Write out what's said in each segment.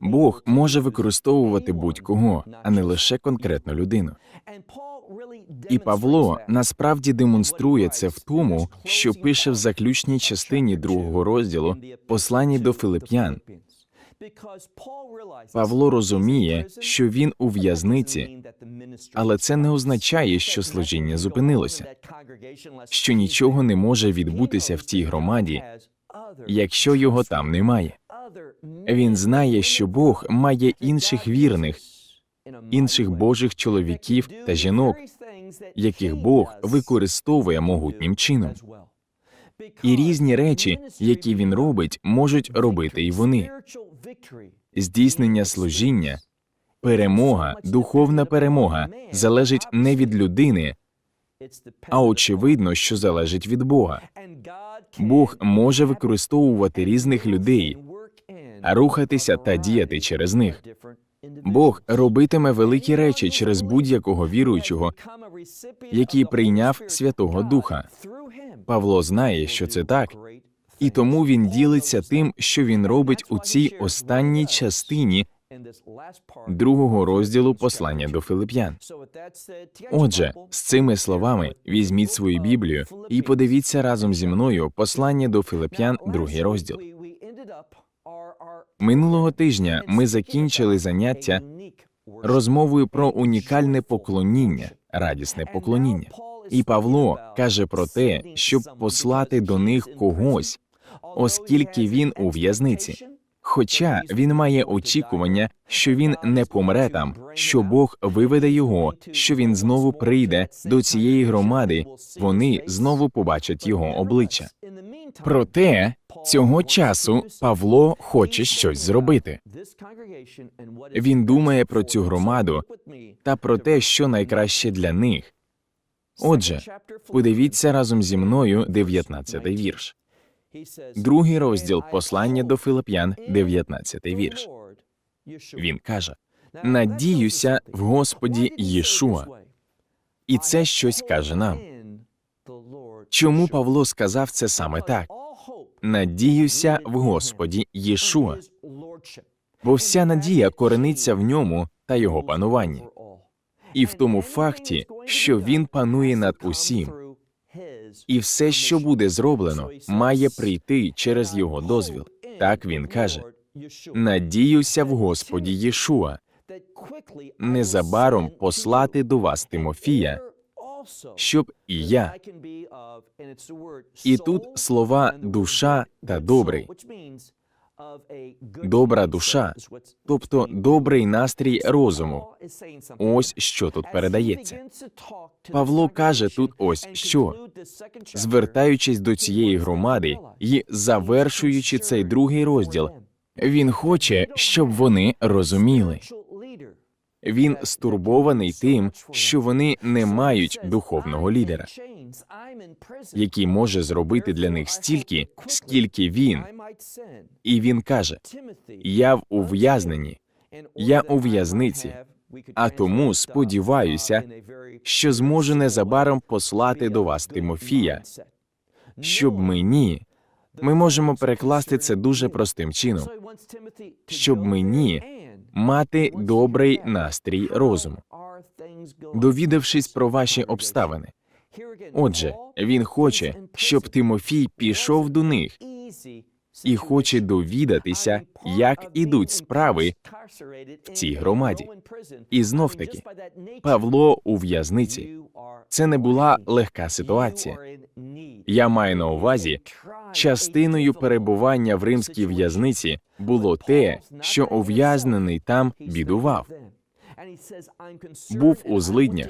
Бог може використовувати будь-кого, а не лише конкретну людину. І Павло насправді демонструє це в тому, що пише в заключній частині другого розділу посланні до Филип'ян. Павло розуміє, що він у в'язниці, але це не означає, що служіння зупинилося, що нічого не може відбутися в тій громаді, якщо його там немає. Він знає, що Бог має інших вірних, інших божих чоловіків та жінок, яких Бог використовує могутнім чином. І різні речі, які він робить, можуть робити і вони. Здійснення служіння, перемога, духовна перемога залежить не від людини, а очевидно, що залежить від Бога. Бог може використовувати різних людей, рухатися та діяти через них. Бог робитиме великі речі через будь-якого віруючого, який прийняв Святого Духа. Павло знає, що це так, і тому він ділиться тим, що він робить у цій останній частині другого розділу послання до Филип'ян. Отже, з цими словами візьміть свою Біблію і подивіться разом зі мною послання до Филип'ян, другий розділ. Минулого тижня ми закінчили заняття розмовою про унікальне поклоніння, радісне поклоніння. І Павло каже про те, щоб послати до них когось, оскільки він у в'язниці. Хоча він має очікування, що він не помре там, що Бог виведе його, що він знову прийде до цієї громади, вони знову побачать його обличчя. Проте цього часу Павло хоче щось зробити. Він думає про цю громаду та про те, що найкраще для них. Отже, подивіться разом зі мною 19-й вірш. Другий розділ послання до Филип'ян, 19-й вірш. Він каже: Надіюся в Господі Єшуа. І це щось каже нам. Чому Павло сказав це саме так? Надіюся в Господі Єшуа. Бо вся надія корениться в ньому та його пануванні, і в тому факті, що він панує над усім, і все, що буде зроблено, має прийти через його дозвіл. Так він каже: Надіюся в Господі Єшуа, незабаром послати до вас Тимофія, щоб і я. І тут слова душа та добрий. Добра душа, тобто добрий настрій розуму. Ось що тут передається. Павло каже тут ось що, звертаючись до цієї громади і завершуючи цей другий розділ, він хоче, щоб вони розуміли. Він стурбований тим, що вони не мають духовного лідера, який може зробити для них стільки, скільки він. І він каже: Я в ув'язненні, я у в'язниці, а тому сподіваюся, що зможу незабаром послати до вас Тимофія, щоб мені. Ми можемо перекласти це дуже простим чином, щоб мені мати добрий настрій розуму, довідавшись про ваші обставини. Отже, він хоче, щоб Тимофій пішов до них і хоче довідатися, як ідуть справи в цій громаді. І знов таки, Павло у в'язниці. Це не була легка ситуація. Я маю на увазі, частиною перебування в римській в'язниці було те, що ув'язнений там бідував. Був у злиднях.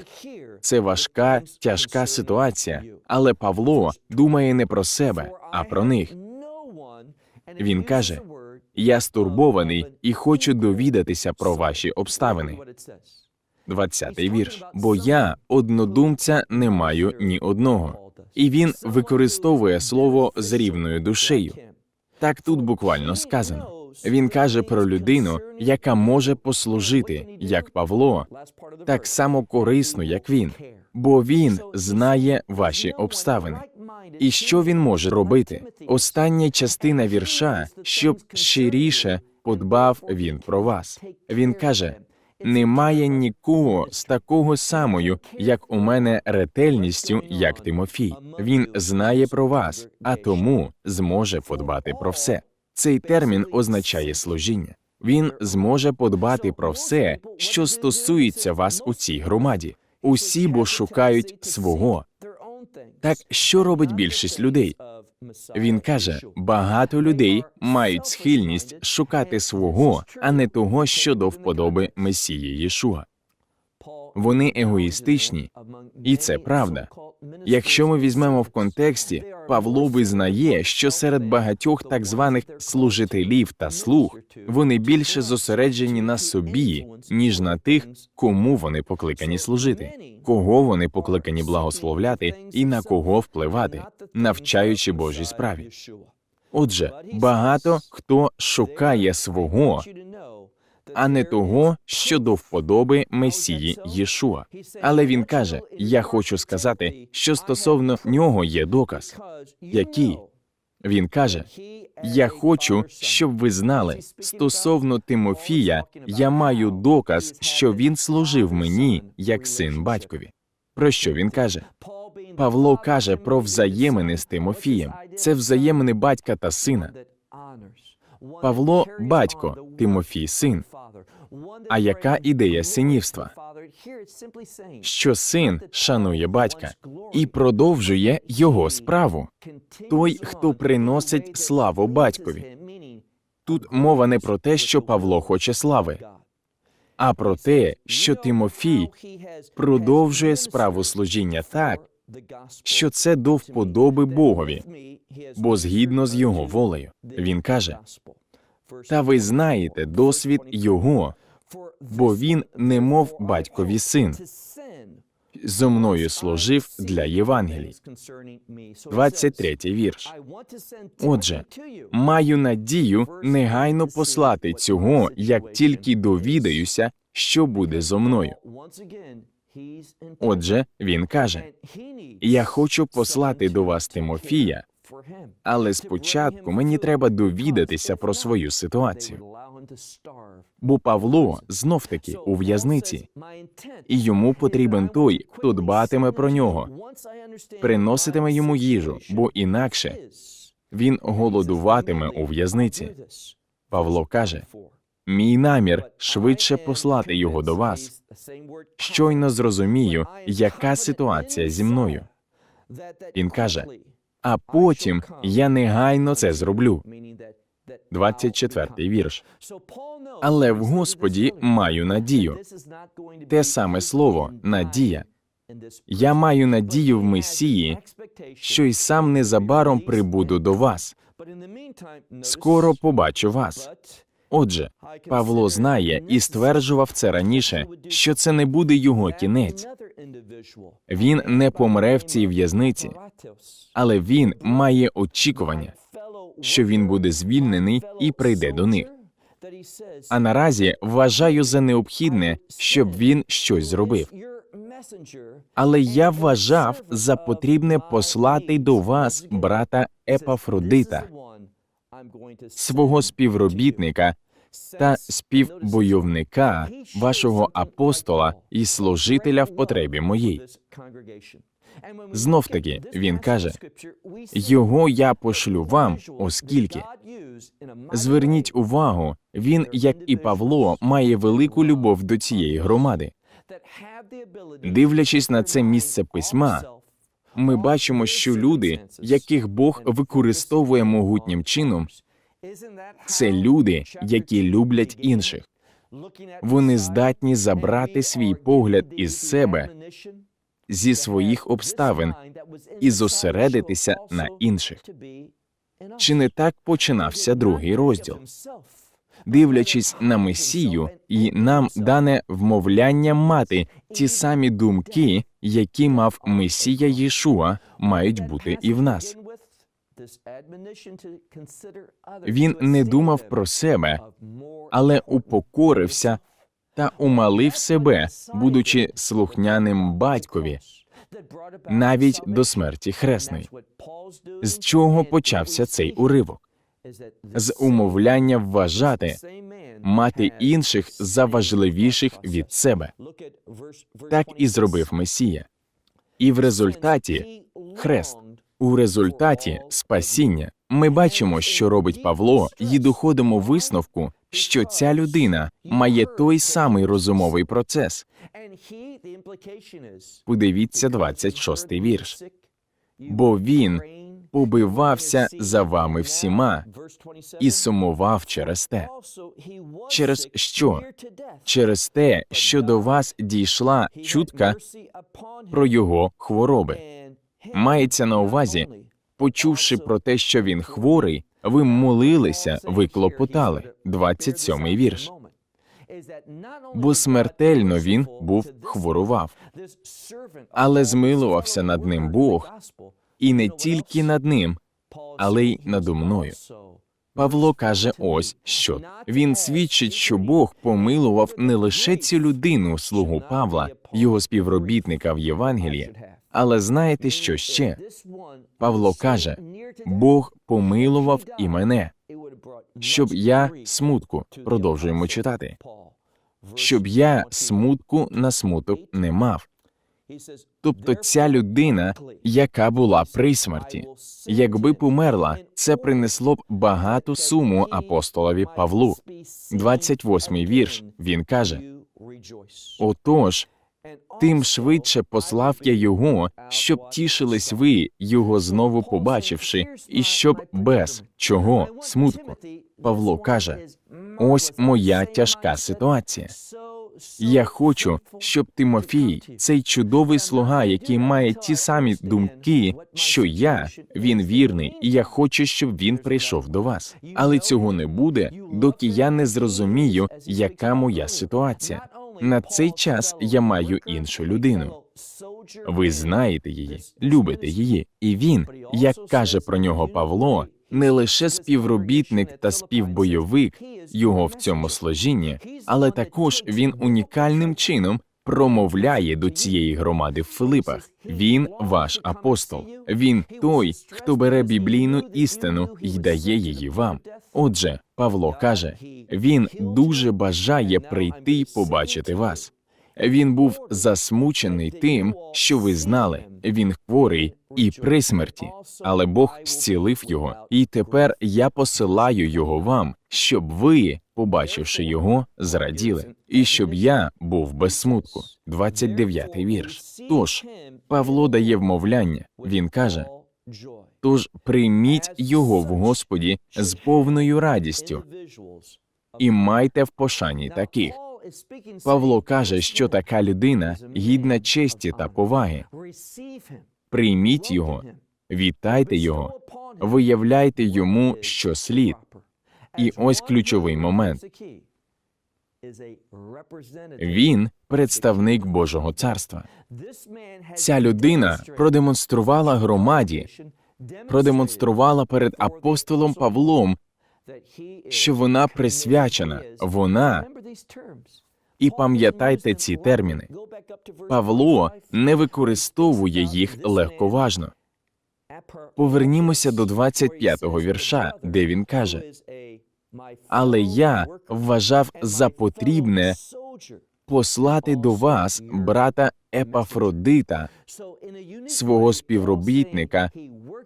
Це важка, тяжка ситуація, але Павло думає не про себе, а про них. Він каже: Я стурбований і хочу довідатися про ваші обставини. 20-й вірш. Бо я однодумця не маю ні одного. І він використовує слово з рівною душею. Так тут буквально сказано. Він каже про людину, яка може послужити, як Павло, так само корисно, як він, бо він знає ваші обставини. І що він може робити? Остання частина вірша, щоб щиріше подбав він про вас. Він каже: немає нікого з такого самою, як у мене ретельністю, як Тимофій. Він знає про вас, а тому зможе подбати про все. Цей термін означає служіння. Він зможе подбати про все, що стосується вас у цій громаді. Усі бо шукають свого. Так що робить більшість людей? Він каже: багато людей мають схильність шукати свого, а не того, що до вподоби Месії Єшуа. Вони егоїстичні, і це правда. Якщо ми візьмемо в контексті, Павло визнає, що серед багатьох так званих служителів та слуг вони більше зосереджені на собі, ніж на тих, кому вони покликані служити, кого вони покликані благословляти і на кого впливати, навчаючи Божій справі. Отже, багато хто шукає свого, а не того, що до вподоби Месії Єшуа. Але він каже: Я хочу сказати, що стосовно нього є доказ. Який? Він каже: Я хочу, щоб ви знали, стосовно Тимофія, я маю доказ, що він служив мені як син батькові. Про що він каже? Павло каже про взаємини з Тимофієм. Це взаємини батька та сина. Павло батько, Тимофій син. А яка ідея синівства? Що син шанує батька і продовжує його справу. Той, хто приносить славу батькові. Тут мова не про те, що Павло хоче слави, а про те, що Тимофій продовжує справу служіння так, що це до вподоби Богові, бо згідно з його волею. Він каже: Та ви знаєте досвід його, бо він немов батькові син. Зо мною служив для Євангелій. 23-й вірш. Отже, маю надію негайно послати цього, як тільки довідаюся, що буде зо мною. Отже, він каже: Я хочу послати до вас Тимофія, але спочатку мені треба довідатися про свою ситуацію. Бо Павло знов таки у в'язниці, і йому потрібен той, хто дбатиме про нього, приноситиме йому їжу, бо інакше він голодуватиме у в'язниці. Павло каже: Мій намір швидше послати його до вас. Щойно зрозумію, яка ситуація зі мною. Він каже, а потім я негайно це зроблю. 24-й вірш. Але в Господі маю надію. Те саме слово надія. Я маю надію в Месії, що й сам незабаром прибуду до вас. Скоро побачу вас. Отже, Павло знає і стверджував це раніше, що це не буде його кінець. Він не помре в цій в'язниці, але він має очікування, що він буде звільнений і прийде до них. А наразі вважаю за необхідне, щоб він щось зробив. Але я вважав за потрібне послати до вас брата Епафродита, свого співробітника та співбойовника, вашого апостола і служителя в потребі моїй. Знов таки він каже: його я пошлю вам, оскільки зверніть увагу, він, як і Павло, має велику любов до цієї громади. Дивлячись на це місце письма, ми бачимо, що люди, яких Бог використовує могутнім чином, це люди, які люблять інших. Вони здатні забрати свій погляд із себе, зі своїх обставин і зосередитися на інших. Чи не так починався другий розділ? Дивлячись на Месію, і нам дане вмовляння мати ті самі думки, які мав Месія Єшуа, мають бути і в нас. Він не думав про себе, але упокорився та умалив себе, будучи слухняним батькові, навіть до смерті хресної. З чого почався цей уривок? З умовляння вважати, мати інших за важливіших від себе. Так і зробив Месія. І в результаті хрест. У результаті спасіння ми бачимо, що робить Павло, і доходимо висновку, що ця людина має той самий розумовий процес. Подивіться 26-й вірш. Бо він побивався за вами всіма і сумував через те. Через що? Через те, що до вас дійшла чутка про його хвороби. Мається на увазі, почувши про те, що він хворий, ви молилися, ви клопотали. 27-й вірш. Бо смертельно він був хворував, але змилувався над ним Бог, і не тільки над ним, але й надо мною. Павло каже ось що він свідчить, що Бог помилував не лише цю людину, слугу Павла, його співробітника в Євангелії, але знаєте, що ще? Павло каже: Бог помилував і мене, щоб я смутку продовжуємо читати, щоб я смутку на смуток не мав. Тобто ця людина, яка була при смерті, якби померла, це принесло б багату суму апостолові Павлу. 28-й вірш. Він каже: Отож, тим швидше послав я його, щоб тішились ви, його знову побачивши, і щоб без чого смутку. Павло каже: ось моя тяжка ситуація. Я хочу, щоб Тимофій, цей чудовий слуга, який має ті самі думки, що я, він вірний, і я хочу, щоб він прийшов до вас. Але цього не буде, доки я не зрозумію, яка моя ситуація. На цей час я маю іншу людину. Ви знаєте її, любите її, і він, як каже про нього Павло, не лише співробітник та співбойовик його в цьому служінні, але також він унікальним чином промовляє до цієї громади в Филипах. Він ваш апостол. Він той, хто бере біблійну істину і дає її вам. Отже, Павло каже, він дуже бажає прийти й побачити вас. Він був засмучений тим, що ви знали. Він хворий і при смерті, але Бог зцілив його, і тепер я посилаю його вам, щоб ви, побачивши його, зраділи, і щоб я був без смутку. 29-й вірш. Тож Павло дає вмовляння. Він каже: Тож прийміть його в Господі з повною радістю і майте в пошані таких. Павло каже, що така людина гідна честі та поваги. Прийміть його, вітайте його, виявляйте йому, що слід. І ось ключовий момент. Він представник Божого царства. Ця людина продемонструвала громаді, продемонструвала перед апостолом Павлом, що вона присвячена, вона і пам'ятайте ці терміни. Павло не використовує їх легковажно. Повернімося до 25-го вірша, де він каже: Але я вважав за потрібне послати до вас брата Епафродита, свого співробітника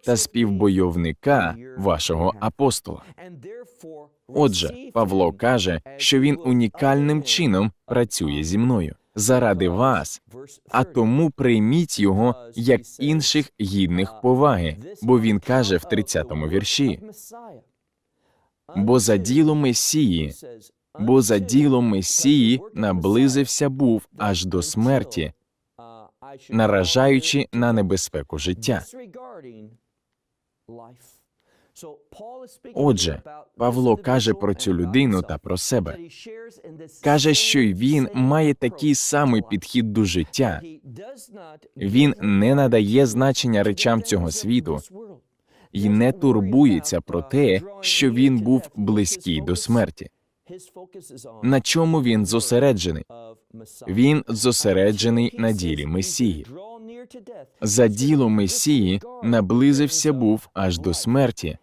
та співбойовника вашого апостола. Отже, Павло каже, що він унікальним чином працює зі мною заради вас, а тому прийміть його як інших гідних поваги, бо він каже в 30-му вірші. Бо за діло Месії бо за ділом Месії наблизився був аж до смерті, наражаючи на небезпеку життя. Отже, Павло каже про цю людину та про себе. Каже, що й він має такий самий підхід до життя. Він не надає значення речам цього світу і не турбується про те, що він був близький до смерті. На чому він зосереджений? Він зосереджений на ділі Месії. За діло Месії наблизився був аж до смерті,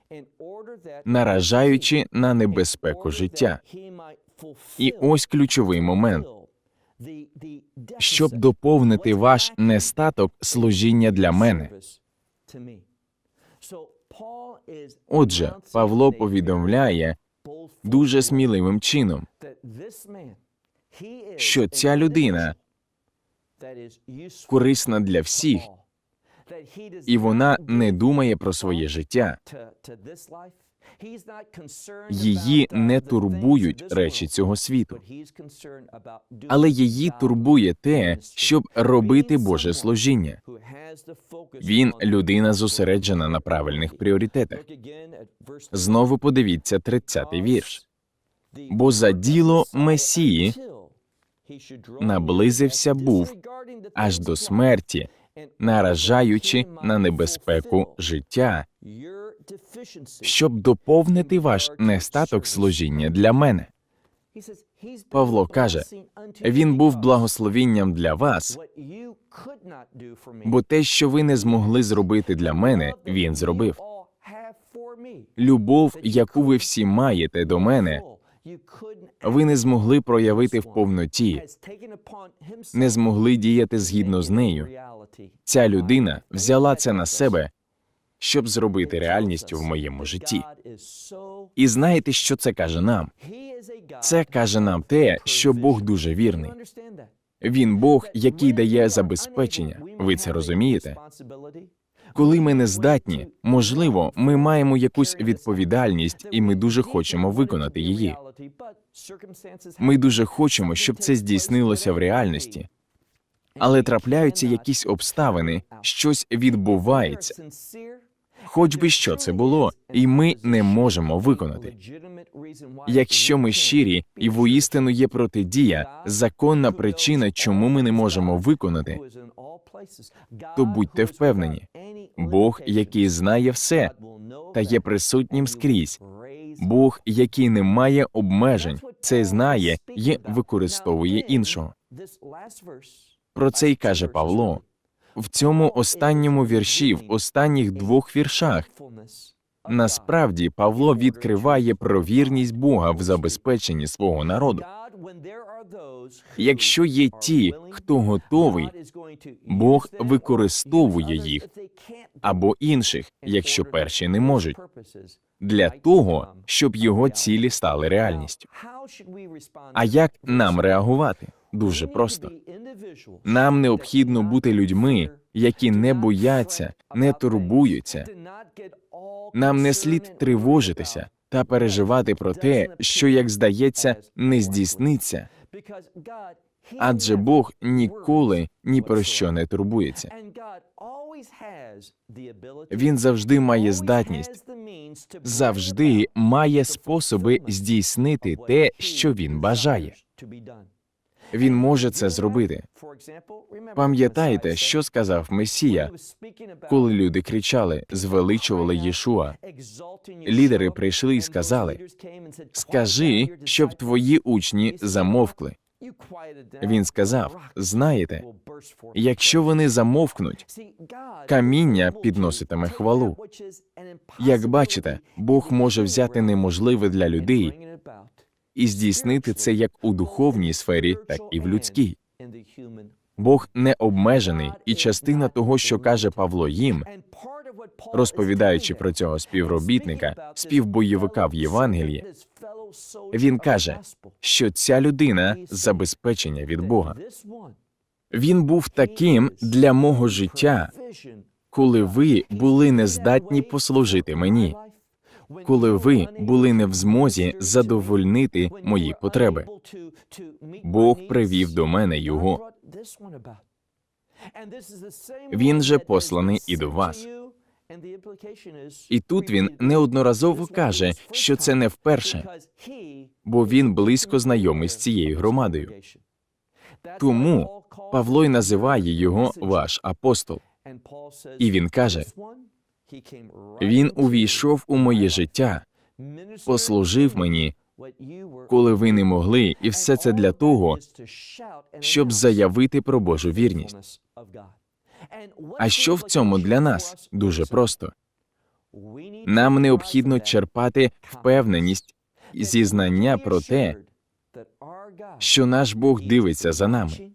наражаючи на небезпеку життя. І ось ключовий момент. Щоб доповнити ваш нестаток служіння для мене. Отже, Павло повідомляє дуже сміливим чином, що ця людина корисна для всіх, і вона не думає про своє життя. Її не турбують речі цього світу, але її турбує те, щоб робити Боже служіння. Він людина зосереджена на правильних пріоритетах. Знову подивіться 30-й вірш. Бо за діло Месії наблизився був аж до смерті, наражаючи на небезпеку життя, щоб доповнити ваш нестаток служіння для мене. Павло каже, він був благословінням для вас, Бо те, що ви не змогли зробити для мене, він зробив. Любов, яку ви всі маєте до мене, ви не змогли проявити в повноті, не змогли діяти згідно з нею. Ця людина взяла це на себе, щоб зробити реальністю в моєму житті. І знаєте, що це каже нам? Це каже нам те, що Бог дуже вірний. Він Бог, який дає забезпечення. Ви це розумієте? Коли ми не здатні, можливо, ми маємо якусь відповідальність, і ми дуже хочемо виконати її. Ми дуже хочемо, щоб це здійснилося в реальності. Але трапляються якісь обставини, щось відбувається, хоч би що це було, і ми не можемо виконати. Якщо ми щирі і воістину є протидія, законна причина, чому ми не можемо виконати, то будьте впевнені, Бог, який знає все та є присутнім скрізь, Бог, який не має обмежень, це знає і використовує іншого. Про це й каже Павло. В цьому останньому вірші, в останніх двох віршах, насправді Павло відкриває про вірність Бога в забезпеченні свого народу. Якщо є ті, хто готовий, Бог використовує їх або інших, якщо перші не можуть, для того, щоб його цілі стали реальністю. А як нам реагувати? Дуже просто. Нам необхідно бути людьми, які не бояться, не турбуються. Нам не слід тривожитися та переживати про те, що, як здається, не здійсниться, адже Бог ніколи ні про що не турбується. Він завжди має здатність, завжди має способи здійснити те, що він бажає. Він може це зробити. Пам'ятаєте, що сказав Месія, коли люди кричали, звеличували Єшуа? Лідери прийшли і сказали: Скажи, щоб твої учні замовкли. Він сказав: знаєте, якщо вони замовкнуть, каміння підноситиме хвалу. Як бачите, Бог може взяти неможливе для людей і здійснити це як у духовній сфері, так і в людській. Бог не обмежений, і частина того, що каже Павло їм, розповідаючи про цього співробітника, співбойовика в Євангелії, він каже, що ця людина забезпечення від Бога. Він був таким для мого життя, коли ви були нездатні послужити мені. Коли ви були не в змозі задовольнити мої потреби. Бог привів до мене його. Він же посланий і до вас. І тут він неодноразово каже, що це не вперше, бо він близько знайомий з цією громадою. Тому Павло й називає його ваш апостол. І він каже: Він увійшов у моє життя, послужив мені, коли ви не могли, і все це для того, щоб заявити про Божу вірність. А що в цьому для нас? Дуже просто. Нам необхідно черпати впевненість і зізнання про те, що наш Бог дивиться за нами.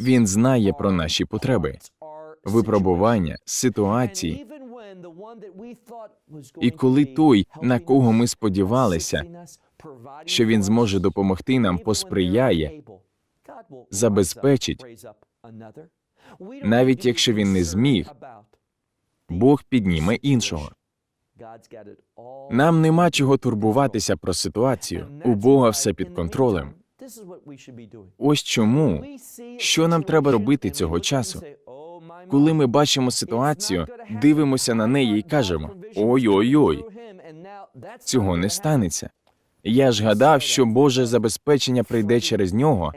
Він знає про наші потреби, випробування, ситуації. І коли той, на кого ми сподівалися, що він зможе допомогти нам, посприяє, забезпечить, навіть якщо він не зміг, Бог підніме іншого. Нам нема чого турбуватися про ситуацію. У Бога все під контролем. Ось чому що нам треба робити цього часу? Коли ми бачимо ситуацію, дивимося на неї і кажемо: ой-ой-ой, цього не станеться. Я ж гадав, що Боже забезпечення прийде через нього,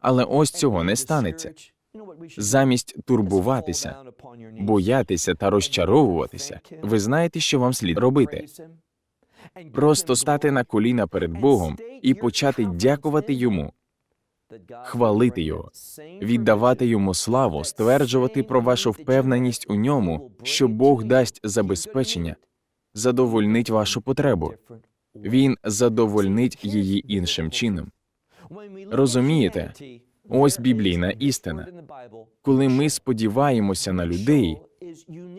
але ось цього не станеться. Замість турбуватися, боятися та розчаровуватися, ви знаєте, що вам слід робити. Просто стати на коліна перед Богом і почати дякувати йому, хвалити його, віддавати йому славу, стверджувати про вашу впевненість у ньому, що Бог дасть забезпечення, задовольнить вашу потребу. Він задовольнить її іншим чином. Розумієте? Ось біблійна істина. Коли ми сподіваємося на людей,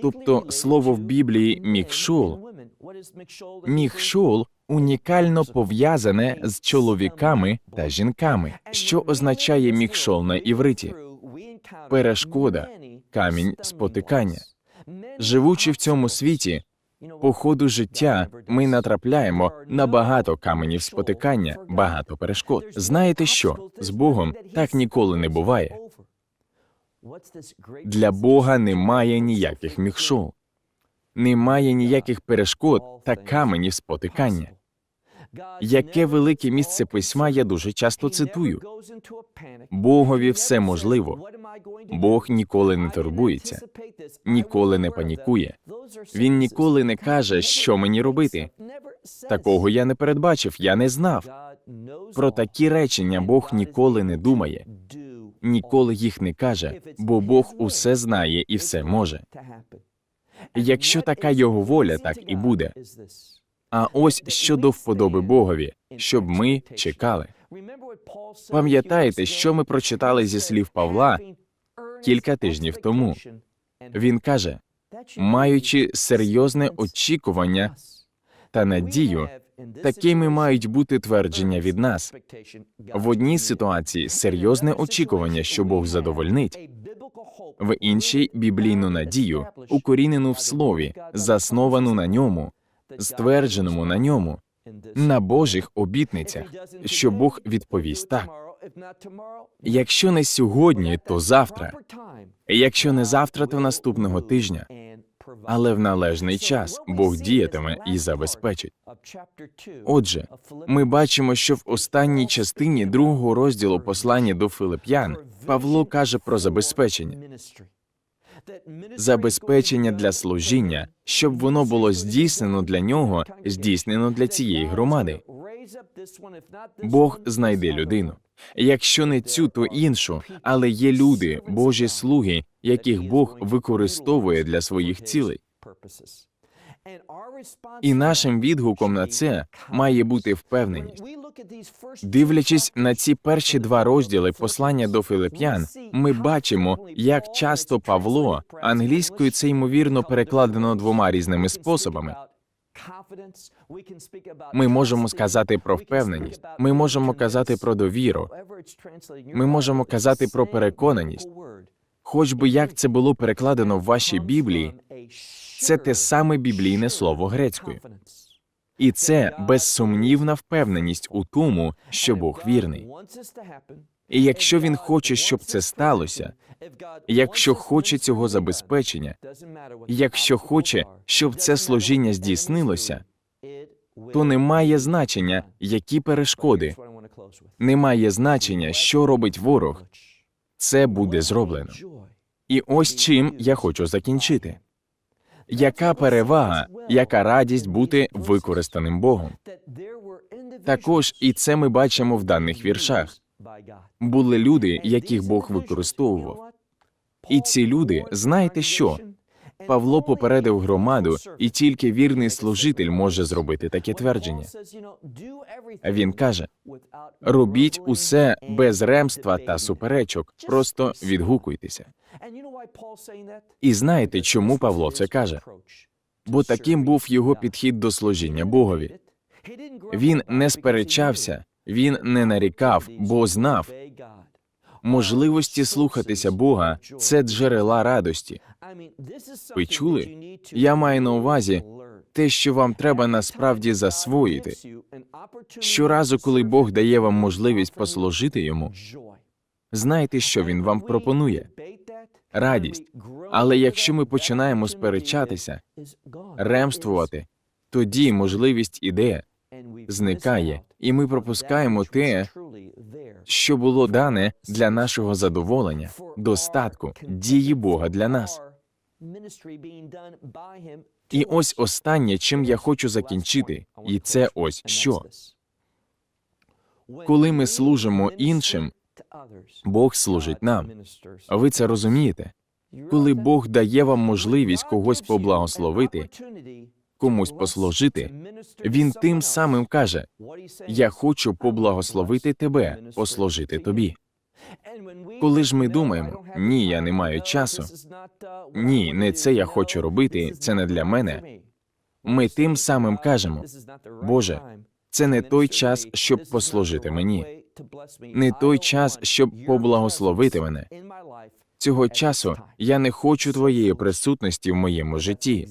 тобто слово в Біблії міхшул, міхшул унікально пов'язане з чоловіками та жінками, що означає міхшол на івриті, перешкода, камінь спотикання. Живучи в цьому світі, по ходу життя ми натрапляємо на багато каменів спотикання, багато перешкод. Знаєте що? З Богом так ніколи не буває. Для Бога немає ніяких міхшол, немає ніяких перешкод та каменів спотикання. Яке велике місце письма я дуже часто цитую. Богові все можливо. Бог ніколи не турбується, ніколи не панікує. Він ніколи не каже, що мені робити. Такого я не передбачив, я не знав. Про такі речення Бог ніколи не думає, ніколи їх не каже, бо Бог усе знає і все може. Якщо така його воля, так і буде. А ось щодо вподоби Богові, щоб ми чекали. Пам'ятаєте, що ми прочитали зі слів Павла кілька тижнів тому? Він каже, маючи серйозне очікування та надію, такими мають бути твердження від нас. В одній ситуації серйозне очікування, що Бог задовольнить, в іншій біблійну надію, укорінену в слові, засновану на ньому, ствердженому на ньому, на Божих обітницях, що Бог відповість так. Якщо не сьогодні, то завтра. Якщо не завтра, то наступного тижня. Але в належний час Бог діятиме і забезпечить. Отже, ми бачимо, що в останній частині другого розділу послання до Филип'ян Павло каже про забезпечення. Забезпечення для служіння, щоб воно було здійснено для нього, здійснено для цієї громади. Бог знайде людину. Якщо не цю, то іншу, але є люди, Божі слуги, яких Бог використовує для своїх цілей. І нашим відгуком на це має бути впевненість. Дивлячись на ці перші два розділи послання до Филип'ян, ми бачимо, як часто Павло англійською це ймовірно перекладено двома різними способами. Ми можемо сказати про впевненість, ми можемо казати про довіру, ми можемо казати про переконаність. Хоч би як це було перекладено в вашій Біблії, це те саме біблійне слово грецькою. І це безсумнівна впевненість у тому, що Бог вірний. І якщо він хоче, щоб це сталося, якщо хоче цього забезпечення, якщо хоче, щоб це служіння здійснилося, то не має значення, які перешкоди, не має значення, що робить ворог. Це буде зроблено. І ось чим я хочу закінчити. Яка перевага, яка радість бути використаним Богом? Також і це ми бачимо в даних віршах. Були люди, яких Бог використовував. І ці люди, знаєте що? Павло попередив громаду, і тільки вірний служитель може зробити таке твердження. Він каже: робіть усе без ремства та суперечок, просто відгукуйтеся. І знаєте, чому Павло це каже? Бо таким був його підхід до служіння Богові. Він не сперечався, він не нарікав, бо знав, можливості слухатися Бога це джерела радості. Ви чули? Я маю на увазі те, що вам треба насправді засвоїти. Щоразу, коли Бог дає вам можливість послужити йому, знайте, що він вам пропонує радість. Але якщо ми починаємо сперечатися, ремствувати, тоді можливість іде, зникає, і ми пропускаємо те, що було дане для нашого задоволення, достатку, дії Бога для нас. І ось останнє, чим я хочу закінчити, і це ось що. Коли ми служимо іншим, Бог служить нам. А ви це розумієте? Коли Бог дає вам можливість когось поблагословити, комусь послужити, він тим самим каже: Я хочу поблагословити тебе, послужити тобі. Коли ж ми думаємо, ні, я не маю часу, ні, не це я хочу робити, це не для мене. Ми тим самим кажемо, Боже, це не той час, щоб послужити мені, не той час, щоб поблагословити мене. Цього часу я не хочу твоєї присутності в моєму житті.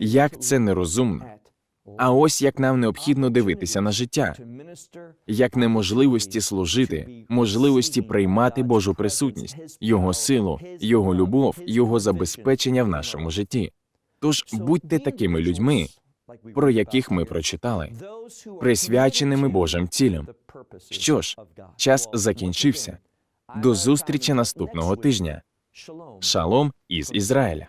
Як це нерозумно. А ось як нам необхідно дивитися на життя, як неможливості служити, можливості приймати Божу присутність, Його силу, Його любов, Його забезпечення в нашому житті. Тож будьте такими людьми, про яких ми прочитали, присвяченими Божим цілям. Що ж, час закінчився. До зустрічі наступного тижня. Шалом із Ізраїля.